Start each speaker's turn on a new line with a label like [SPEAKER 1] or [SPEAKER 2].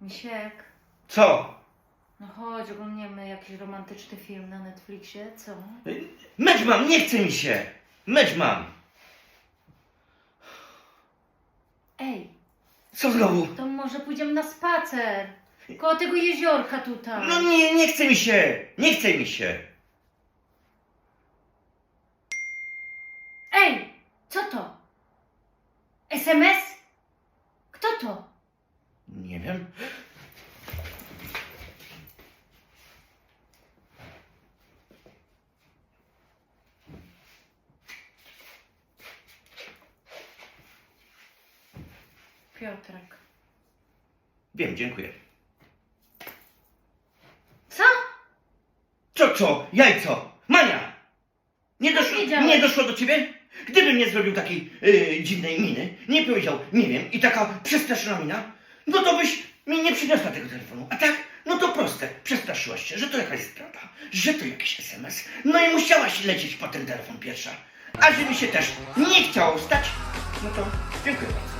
[SPEAKER 1] Misiek,
[SPEAKER 2] Co?
[SPEAKER 1] no chodź, oglądniemy jakiś romantyczny film na Netflixie, co?
[SPEAKER 2] Mecz mam, nie chce mi się! Mecz mam!
[SPEAKER 1] Ej,
[SPEAKER 2] Co znowu?
[SPEAKER 1] to może pójdziemy na spacer. Koło tego jeziorka tutaj.
[SPEAKER 2] No nie, nie chce mi się! Nie chce mi się!
[SPEAKER 1] Ej, co to? SMS? Kto to?
[SPEAKER 2] Nie wiem.
[SPEAKER 1] Piotrek.
[SPEAKER 2] Wiem, dziękuję.
[SPEAKER 1] Co?
[SPEAKER 2] Co, co? Jajco! Mania! Nie doszło,
[SPEAKER 1] wiedziałeś.
[SPEAKER 2] nie doszło do ciebie? Gdybym nie zrobił takiej yy, dziwnej miny, nie powiedział, nie wiem, i taka przestraszona mina, no to byś mi nie przyniosła tego telefonu. A tak, no to proste, przestraszyłaś się, że to jakaś strata, że to jakiś SMS. No i musiałaś lecieć po ten telefon pierwsza. A żeby się też nie chciało stać, no to dziękuję bardzo.